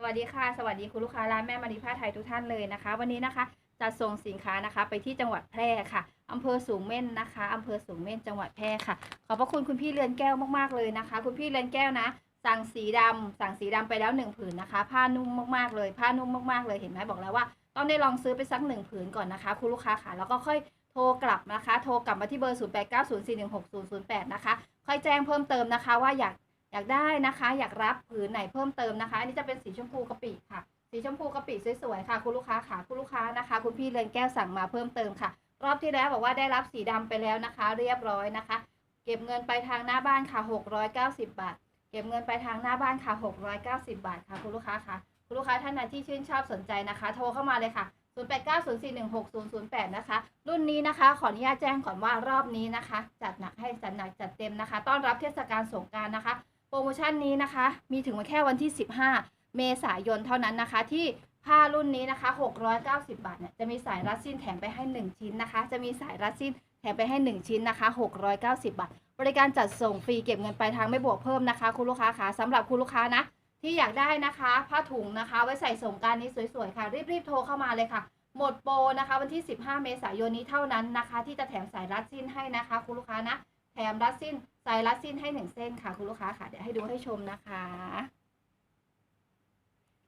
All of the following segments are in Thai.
สวัสดีค่ะ สวัสดีคุณลูกค้าร้านแม่มารีผ้าไทยทุกท่านเลยนะคะ วันนี้นะคะจัดส่งสินค้านะคะไปที่จังหวัดแพร่ค่ะอำเภอสูงเม่นนะคะอำเภอสูงเม่นจังหวัดแพร่ค่ะ ขอบพระคุณคุณพี่เรือนแก้วมากๆเลยนะคะ คุณพี่เรือนแก้วนะ สั่งสีดำสั่งสีดำไปแล้วหนึ่งผืนนะคะ ผ้านุ่มมากๆเลย ผ้านุ่มมากๆเลยเห็นไหมบอกแล้วว่า ต้องได้ลองซื้อไปสักหนึ่งผืนก่อนนะคะ คุณลูกค้าค่ะแล้วก็ค่อยโทรกลับนะคะ โทรกลับมาที่เบอร์ 0 8 9 0 4 1 6 0 0 8 นะคะ ค่อยแจ้งเพิ่มเติมนะคะ ว่าอยาก อยากได้นะคะ อยากรับผืนไหนเพิ่มเติมนะคะ อันนี้จะเป็นสีชมพูกะปิค่ะ สีชมพูกะปิสวยๆค่ะ คุณลูกค้าค่ะคุณลูกค้านะคะ คุณพี่เรือนแก้วสั่งมาเพิ่มเติมค่ะ รอบที่แล้วบอกว่าได้รับสีดำไปแล้วนะคะ เรียบร้อยนะคะ เก็บเงินไปทางหน้าบ้านค่ะ 690 บาท เก็บเงินไปทางหน้าบ้านค่ะ 690 บาทค่ะ คุณลูกค้าค่ะ คุณลูกค้าท่านใดที่ชื่นชอบสนใจนะคะ โทรเข้ามาเลยค่ะ0890416008 นะคะ รุ่นนี้นะคะ ขออนุญาตแจ้งก่อนว่ารอบนี้นะคะ จัดหนักให้จัดหนักจัดเต็มนะคะ ต้อนรับเทศกาลสงการนะคะ โปรโมชั่นนี้นะคะ มีถึงวันแค่วันที่ 15 เมษายนเท่านั้นนะคะ ที่ผ้ารุ่นนี้นะคะ 690 บาทเนี่ยจะมีสายรัดสิ้นแถมไปให้ 1 ชิ้นนะคะ จะมีสายรัดสิ้นแถมไปให้ 1 ชิ้นนะคะ 690 บาท บริการจัดส่งฟรีเก็บเงินปลายทางไม่บวกเพิ่มนะคะ คุณลูกค้าคะสำหรับคุณลูกค้านะ ที่อยากได้นะคะ ผ้าถุงนะคะ ไว้ใส่สงการนี้สวยๆค่ะ รีบๆโทรเข้ามาเลยค่ะ หมดโปรนะคะ วันที่ 15 เมษายนนี้เท่านั้นนะคะ ที่จะแถมสายรัดสิ้นให้นะคะ คุณลูกค้านะ แถมรัดสิ้นใสายรัดสิ้นให้หนึ่งเส้นค่ะ คุณลูกค้าค่ะ เดี๋ยวให้ดูให้ชมนะคะ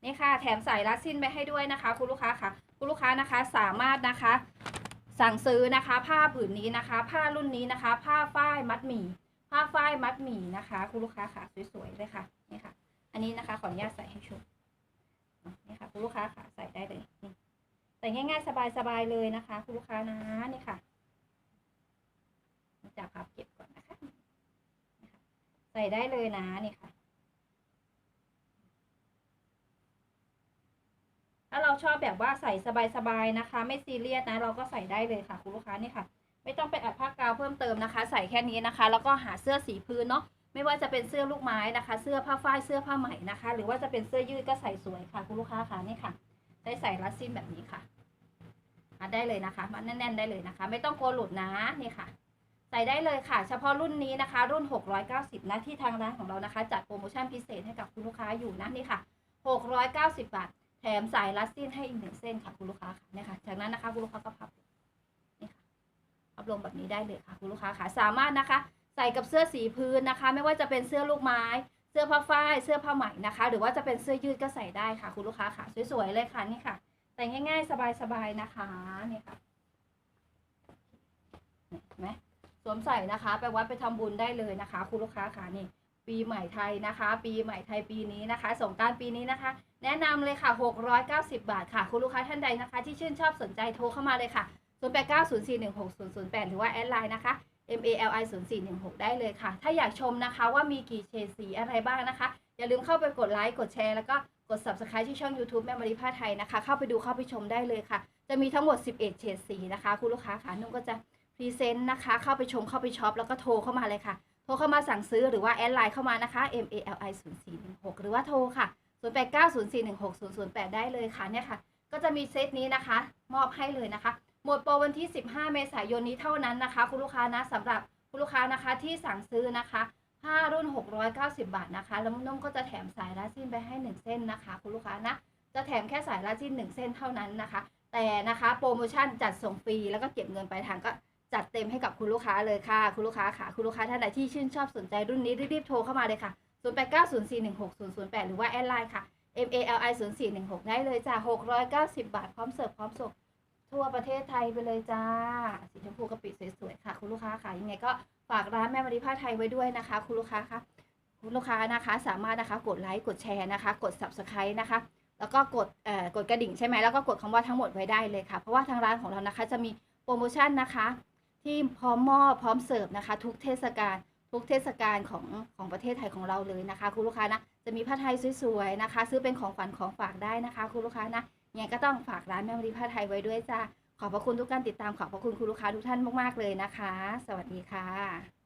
นี่ค่ะ แถมใสายรัดสิ้นไปให้ด้วยนะคะ คุณลูกค้าค่ะ คุณลูกค้านะคะสามารถนะคะ สั่งซื้อนะคะ ผ้าผืนนี้นะคะ ผ้ารุ่นนี้นะคะ ผ้าฝ้ายมัดหมี่ผ้าฝ้ายมัดหมี่นะคะ คุณลูกค้าค่ะสวยๆเลยค่ะนี่ค่ะ อันนี้นะคะขออนุญาตใส่ให้ชมนี่ค่ะ คุณลูกค้าค่ะใส่ได้เลยนี่ใส่ง่ายๆสบายๆเลยนะคะ คุณลูกค้านะนี่ค่ะพับเก็บก่อนนะคะนี่ค่ะ ใส่ได้เลยนะนี่ค่ะ ถ้าเราชอบแบบว่าใส่สบายๆนะคะ ไม่ซีเรียสนะ เราก็ใส่ได้เลยค่ะ คุณลูกค้านี่ค่ะ ไม่ต้องไปอัดผ้ากาวเพิ่มเติมนะคะ ใส่แค่นี้นะคะ แล้วก็หาเสื้อสีพื้นเนาะไม่ว่าจะเป็นเสื้อลูกไม้นะคะ เสื้อผ้าฝ้ายเสื้อผ้าไหมนะคะ หรือว่าจะเป็นเสื้อยืดก็ใส่สวยค่ะ คุณลูกค้าค่ะนี่ค่ะได้ใส่รัดซิ้นแบบนี้ค่ะอัดได้เลยนะคะมันแน่นๆได้เลยนะคะ ไม่ต้องกลัวหลุดนะนี่ค่ะ ใส่ได้เลยค่ะ เฉพาะรุ่นนี้นะคะ รุ่น 690 นะที่ทางร้านของเรานะคะ จัดโปรโมชั่นพิเศษให้กับคุณลูกค้าอยู่นะนี่ค่ะ 690 บาท แถมสายรัดสิ้นให้อีกหนึ่งเส้นค่ะคุณลูกค้าค่ะเนี่ยค่ะจากนั้นนะคะคุณลูกค้าก็พับนี่ค่ะพับลงแบบนี้ได้เลยค่ะคุณลูกค้าค่ะสามารถนะคะ ใส่กับเสื้อสีพื้นนะคะ ไม่ว่าจะเป็นเสื้อลูกไม้ เสื้อผ้าฝ้ายเสื้อผ้าไหมนะคะ หรือว่าจะเป็นเสื้อยืดก็ใส่ได้ค่ะ คุณลูกค้าค่ะสวยๆเลยค่ะนี่ค่ะใส่ง่าย ๆ สบายๆนะคะนี่ค่ะเห็นไหม สวมใส่นะคะ ไปวัดไปทำบุญได้เลยนะคะ คุณลูกค้าค่ะนี่ ปีใหม่ไทยนะคะ ปีใหม่ไทยปีนี้นะคะสงกรารปีนี้นะคะ แนะนำเลยค่ะ 690 บาทค่ะ คุณลูกค้าท่านใดนะคะ ที่ชื่นชอบสนใจโทรเข้ามาเลยค่ะ 0890416008 หรือว่าแอดไลน์นะคะ MALI 0416 ได้เลยค่ะ ถ้าอยากชมนะคะว่ามีกี่เฉดสีอะไรบ้างนะคะ อย่าลืมเข้าไปกดไลค์กดแชร์แล้วก็กด subscribe ที่ช่อง YouTube แม่มาริผ้าไทยนะคะ เข้าไปดูเข้าไปชมได้เลยค่ะ จะมีทั้งหมด 11 เฉดสีนะคะ คุณลูกค้าค่ะนุ่มก็จะ รีเซนต์นะคะ เข้าไปชมเข้าไปช็อปแล้วก็โทรเข้ามาเลยค่ะ โทรเข้ามาสั่งซื้อหรือว่าแอดไลน์เข้ามานะคะ MALI 0416หรือว่าโทรค่ะ 0890416008 ได้เลยค่ะเนี่ยค่ะ ก็จะมีเซตนี้นะคะ มอบให้เลยนะคะ หมดโปรวันที่ 15 เมษายนนี้เท่านั้นนะคะ คุณลูกค้านะสำหรับคุณลูกค้านะคะที่สั่งซื้อนะคะผ้ารุ่น 690 บาทนะคะ แล้วนุ่มก็จะแถมสายรัดสิ้นไปให้ 1 เส้นนะคะ คุณลูกค้านะจะแถมแค่สายรัดสิ้น 1 เส้นเท่านั้นนะคะ แต่นะคะโปรโมชั่นจัดส่งฟรีแล้วก็เก็บเงินปลายทางก็ จัดเต็มให้กับคุณลูกค้าเลยค่ะ คุณลูกค้าค่ะ คุณลูกค้าท่านใดที่ชื่นชอบสนใจรุ่นนี้รีบๆโทรเข้ามาเลยค่ะ 0890416008 หรือว่าแอดไลน์ค่ะ MALI 0416ได้เลยจ้า690 บาทพร้อมเสิร์ฟพร้อมส่งทั่วประเทศไทยไปเลยจ้า สีชมพูกะปิสวยๆค่ะ คุณลูกค้าค่ะยังไงก็ฝากร้านแม่มาริผ้าไทยไว้ด้วยนะคะ คุณลูกค้าค่ะคุณลูกค้านะคะสามารถนะคะกดไลค์กดแชร์นะคะ กด subscribe นะคะ แล้วก็กดเอ่อกดกระดิ่งใช่ไหมแล้วก็กดคำว่าทั้งหมดไว้ได้เลยค่ะ เพราะว่าทางร้านของเรานะคะจะมีโปรโมชั่นนะคะ ที่พร้อมมอบพร้อมเสิร์ฟนะคะ ทุกเทศกาลทุกเทศกาลของของประเทศไทยของเราเลยนะคะ คุณลูกค้านะจะมีผ้าไทยสวยๆนะคะ ซื้อเป็นของขวัญของฝากได้นะคะคุณลูกค้านะยังไงก็ต้องฝากร้านแม่มารีผ้าไทยไว้ด้วยจ้าขอบพระคุณทุกการติดตามขอบพระคุณคุณลูกค้าทุกท่านมากๆเลยนะคะ สวัสดีค่ะ